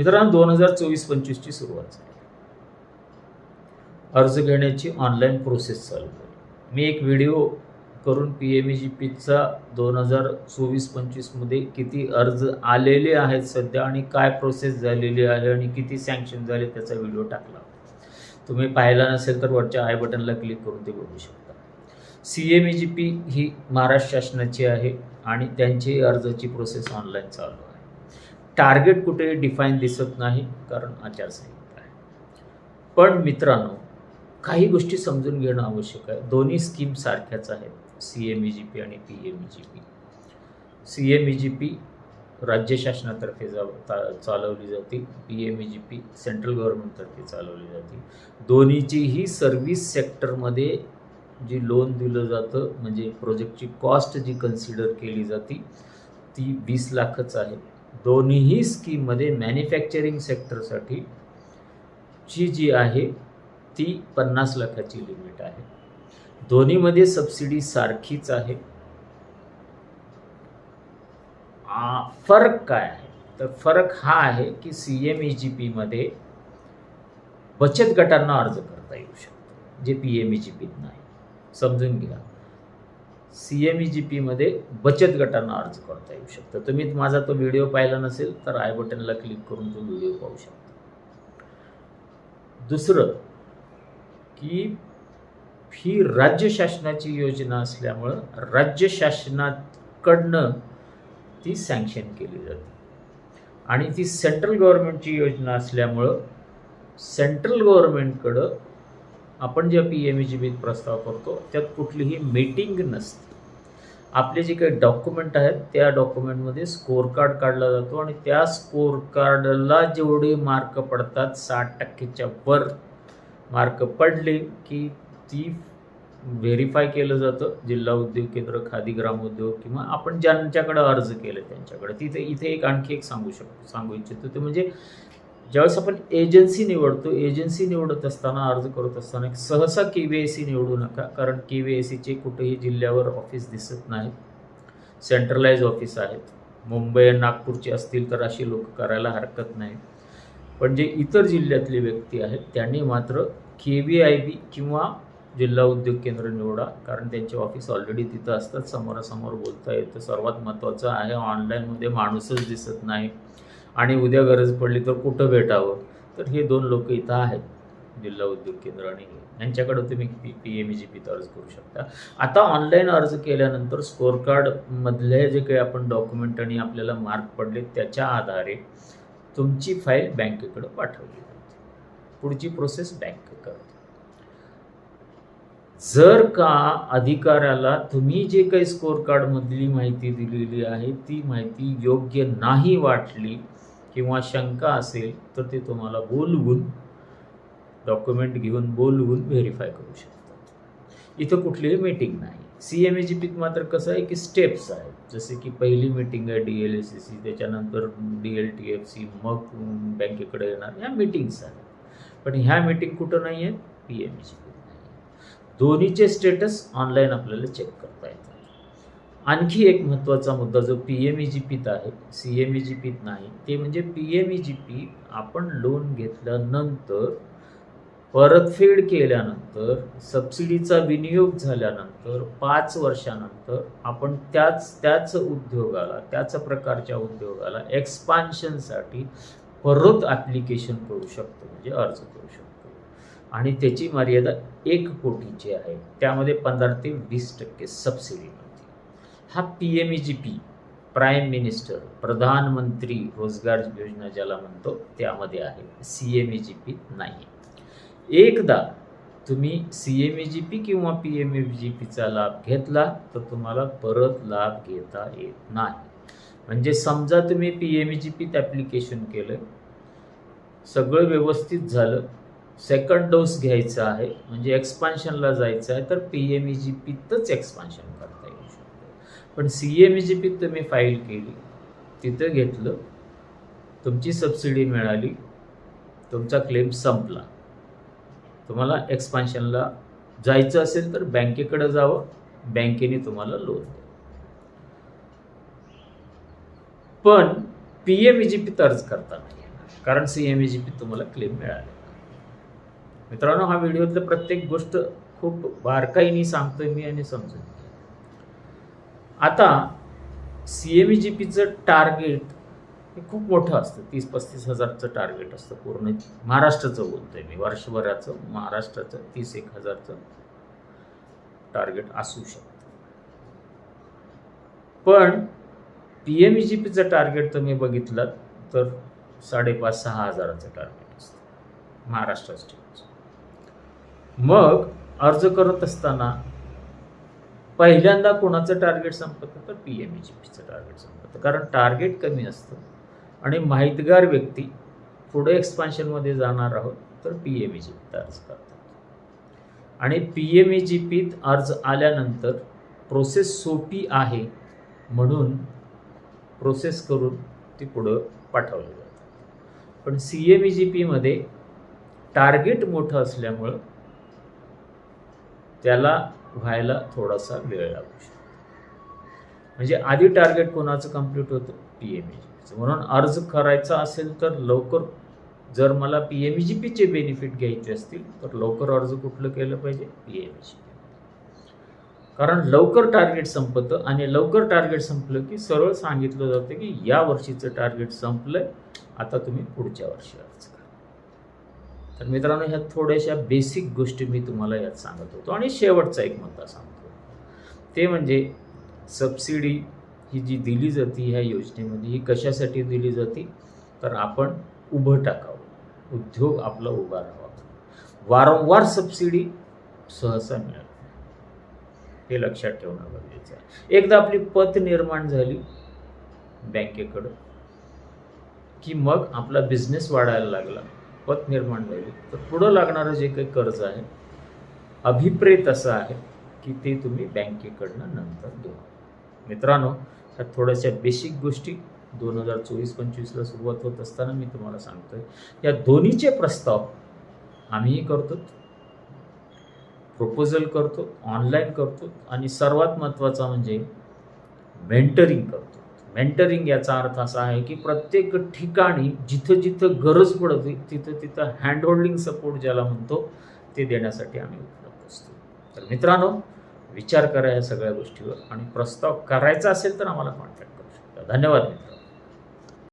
मित्रांनो दोन हजार चोवीस पंचवीसची सुरुवात झाली. अर्ज घेण्याची ऑनलाईन प्रोसेस चालू झाली. मी एक व्हिडिओ करून पी एम ई जी पीचा दोन हजार चोवीस पंचवीसमध्ये किती अर्ज आलेले आहेत सध्या आणि काय प्रोसेस झालेली आहे आणि किती सँक्शन झाले त्याचा व्हिडिओ टाकला तुम्ही पाहिला नसेल तर वरच्या आय बटनला क्लिक करून ते बघू शकता. C M E G P ही महाराष्ट्र शासनाची आहे आणि त्यांची अर्जाची प्रोसेस ऑनलाईन चालू आहे. टार्गेट कुठे डिफाईन दिसत नाही कारण आचारसंहिता आहे. पण मित्रांनो काही गोष्टी समजून घेणं आवश्यक आहे. दोन्ही स्कीम सारख्याच आहेत. C M E G P आणि P M E G P C M E G P राज्य शासनातर्फे जा ता- चालवली जाते. P M E G P central गव्हर्नमेंटतर्फे चालवली जाते. दोन्हीचीही सर्व्हिस सेक्टरमध्ये जी लोन दिलं जातं म्हणजे प्रोजेक्टची कॉस्ट जी कन्सिडर केली जाते ती वीस लाखच आहे. दोन्हीही स्कीममध्ये मॅन्युफॅक्चरिंग सेक्टरसाठी ची जी आहे ती पन्नास लाखाची लिमिट आहे. दोन्हीमध्ये सबसिडी सारखीच आहे. फरक काय आहे? तर फरक हा आहे की सी एम ई जी पीमध्ये बचत गटांना अर्ज करता येऊ शकतो जे पी एम ई जी पीत नाही. समजून घ्या. सी एम ई जी पीमध्ये बचत गटांना अर्ज करता येऊ शकतं. तुम्ही माझा तो व्हिडिओ पाहिला नसेल तर आय बटनला क्लिक करून तो व्हिडिओ पाहू शकता. दुसरं की ही राज्य शासनाची योजना असल्यामुळं राज्य शासनाकडनं ती सँक्शन केली जाते. आणि ती सेंट्रल गव्हर्नमेंटची योजना असल्यामुळं सेंट्रल गव्हर्नमेंटकडं आपण ज्या पी एम ई जी बीत प्रस्ताव करतो त्यात कुठलीही मीटिंग नसते. आपले जे काही डॉक्युमेंट आहेत त्या डॉक्युमेंटमध्ये स्कोअर कार्ड काढला जातो आणि त्या स्कोअर कार्डला जेवढे मार्क पडतात साठ टक्केच्या वर मार्क पडले की ती व्हेरीफाय केलं जातं. जिल्हा उद्योग केंद्र खादी ग्रामोद्योग किंवा आपण ज्यांच्याकडे अर्ज केले त्यांच्याकडे. तिथे इथे एक आणखी एक सांगू शकतो सांगू इच्छितो ते म्हणजे ज्यावेळेस आपण एजन्सी निवडतो एजन्सी निवडत असताना अर्ज करत असताना सहसा के व्ही एस सी निवडू नका. कारण के व्ही एस सीचे कुठेही जिल्ह्यावर ऑफिस दिसत नाहीत. सेंट्रलाइज ऑफिस आहेत. मुंबई आणि नागपूरचे असतील तर अशी लोक करायला हरकत नाही. पण जे इतर जिल्ह्यातले व्यक्ती आहेत त्यांनी मात्र के व्ही आय बी किंवा जिल्हा उद्योग केंद्र निवडा. कारण त्यांचे ऑफिस ऑलरेडी तिथं असतात. समोरासमोर बोलता येतं. सर्वात महत्त्वाचं आहे ऑनलाईनमध्ये माणूसच दिसत नाही. आणि उद्या गरज पडली तर कुठं भेटावं? तर हे दोन लोक इथं आहेत. जिल्हा उद्योग केंद्र आणि यांच्याकडं तुम्ही पी पी एम जी पीत अर्ज करू शकता. आता ऑनलाईन अर्ज केल्यानंतर स्कोअर कार्डमधले जे काही आपण डॉक्युमेंट आणि आपल्याला मार्क पडले त्याच्या आधारे तुमची फाईल बँकेकडं पाठवली जाते. पुढची प्रोसेस बँक करते. जर का अधिकाऱ्याला तुम्ही जे काही स्कोअर कार्डमधली माहिती दिलेली आहे ती माहिती योग्य नाही वाटली किंवा शंका असेल तर ते तुम्हाला बोलवून डॉक्युमेंट घेऊन बोलवून व्हेरीफाय करू शकतात इथं कुठलीही मीटिंग नाही. सी एम ए जी पीत मात्र कसं आहे की स्टेप्स आहेत. जसे की पहिली मीटिंग आहे D L S C C त्याच्यानंतर D L T F C मग बँकेकडे येणार ह्या मीटिंग्स आहेत. पण ह्या मीटिंग कुठं नाही आहेत पी एम ए जी पीत नाही दोन्हीचे स्टेटस ऑनलाईन आपल्याला चेक करता येतात. आणखी एक महत्त्वाचा मुद्दा जो पी एम ई जी पीत आहे सी एम ई जी पीत नाही ते म्हणजे P M E G P आपण लोन घेतल्यानंतर परतफेड केल्यानंतर सबसिडीचा विनियोग झाल्यानंतर पाच वर्षानंतर आपण त्याच त्याच उद्योगाला त्याच प्रकारच्या उद्योगाला एक्सपान्शनसाठी परत ॲप्लिकेशन करू शकतो म्हणजे अर्ज करू शकतो. आणि त्याची मर्यादा एक कोटीची आहे. त्यामध्ये पंधरा ते वीस टक्के सबसिडी मिळते हा P M E G P prime minister प्रधानमंत्री रोजगार योजना ज्याला म्हणतो त्यामध्ये आहे. C M E G P नाही एकदा तुम्ही C M E G P किंवा पी एम ई जी पीचा लाभ घेतला तर तुम्हाला परत लाभ घेता येत नाही. म्हणजे समजा तुम्ही पी एम ई जी पीत ॲप्लिकेशन केलं सगळं व्यवस्थित झालं सेकंड डोस घ्यायचा आहे म्हणजे एक्सपान्शनला जायचं आहे तर पी एम ई जी पीतच एक्सपान्शन करा. पण C M E G P तुम्ही फाईल केली. तिथं घेतलं. तुमची सबसिडी मिळाली. तुमचा क्लेम संपला. तुम्हाला एक्सपान्शनला जायचं असेल तर बँकेकडे जावं. बँकेने तुम्हाला लोन द्या. पण पी एम ई जी पीत अर्ज करता नाही कारण सी एम जी पी तुम्हाला क्लेम मिळाले. मित्रांनो हा व्हिडिओतलं प्रत्येक गोष्ट खूप बारकाईने सांगतोय मी आणि समजून आता सी एम जी पीचं टार्गेट हे खूप मोठं असतं. तीस पस्तीस हजारचं टार्गेट असतं पूर्ण. महाराष्ट्राचं बोलतोय मी. वर्षभराचं महाराष्ट्राचं तीस एक हजारचं टार्गेट असू शकतं. पण पी एम ई जी पीचं टार्गेट तुम्ही बघितलं तर साडेपाच सहा हजाराचं टार्गेट असतं. महाराष्ट्राचं. मग अर्ज करत असताना पहिल्यांदा कोणाचं टार्गेट संपतं तर पी एम ई जी पीचं टार्गेट संपतं. कारण टार्गेट कमी असतं आणि माहितगार व्यक्ती पुढे एक्सपान्शनमध्ये जाणार आहोत तर पी एम ई जी पीत अर्ज करतात. आणि पी एम ई जी पीत अर्ज आल्यानंतर प्रोसेस सोपी आहे म्हणून प्रोसेस करून ती पुढं पाठवली जातात पण सी एम ई जी पीमध्ये टार्गेट मोठं असल्यामुळं त्याला व्हायला थोडासा वेळ लागू शकतो. म्हणजे आधी टार्गेट कोणाचं कंप्लीट होतं? पी एम ई जी म्हणून अर्ज करायचा असेल तर लवकर जर मला पी एम ई जी पीचे बेनिफिट घ्यायचे असतील तर लवकर अर्ज कुठलं केलं पाहिजे? पी एम ई जी कारण लवकर टार्गेट संपतं आणि लवकर टार्गेट संपलं की सरळ सांगितलं जातं की या वर्षीचं टार्गेट संपलंय आता तुम्ही पुढच्या वर्षी तर मित्रांनो ह्या थोड्याशा बेसिक गोष्टी मी तुम्हाला यात सांगत होतो. आणि शेवटचा एक मुद्दा सांगतो. ते म्हणजे सबसिडी ही जी दिली जाते ह्या योजनेमध्ये ही कशासाठी दिली जाते? तर आपण उभं टाकावं. उद्योग आपला उभा राहावा. वारंवार सबसिडी सहसा मिळावी हे लक्षात ठेवणं गरजेचं आहे. एकदा आपली पत निर्माण झाली बँकेकडं की मग आपला बिझनेस वाढायला लागला. पत निर्माण व्हावी तर पुढं लागणारं जे काही कर्ज आहे अभिप्रेत असं आहे की ते तुम्ही बँकेकडनं नंतर द्या मित्रांनो ह्या थोड्याशा बेसिक गोष्टी दोन हजार चोवीस पंचवीसला सुरुवात होत असताना मी तुम्हाला सांगतोय. या दोन्हीचे प्रस्ताव आम्हीही करतो प्रपोजल करतो ऑनलाईन करतो आणि सर्वात महत्त्वाचा म्हणजे मेंटरिंग करतो. मेंटरिंग याचा अर्थ असा आहे की प्रत्येक ठिकाणी जिथं जिथं गरज पडते तिथं तिथं हँडहोल्डिंग सपोर्ट ज्याला म्हणतो ते देण्यासाठी आम्ही उपलब्ध असतो. तर मित्रांनो विचार करा या सगळ्या गोष्टीवर आणि प्रस्ताव करायचा असेल तर आम्हाला कॉन्टॅक्ट करू शकता. धन्यवाद मित्र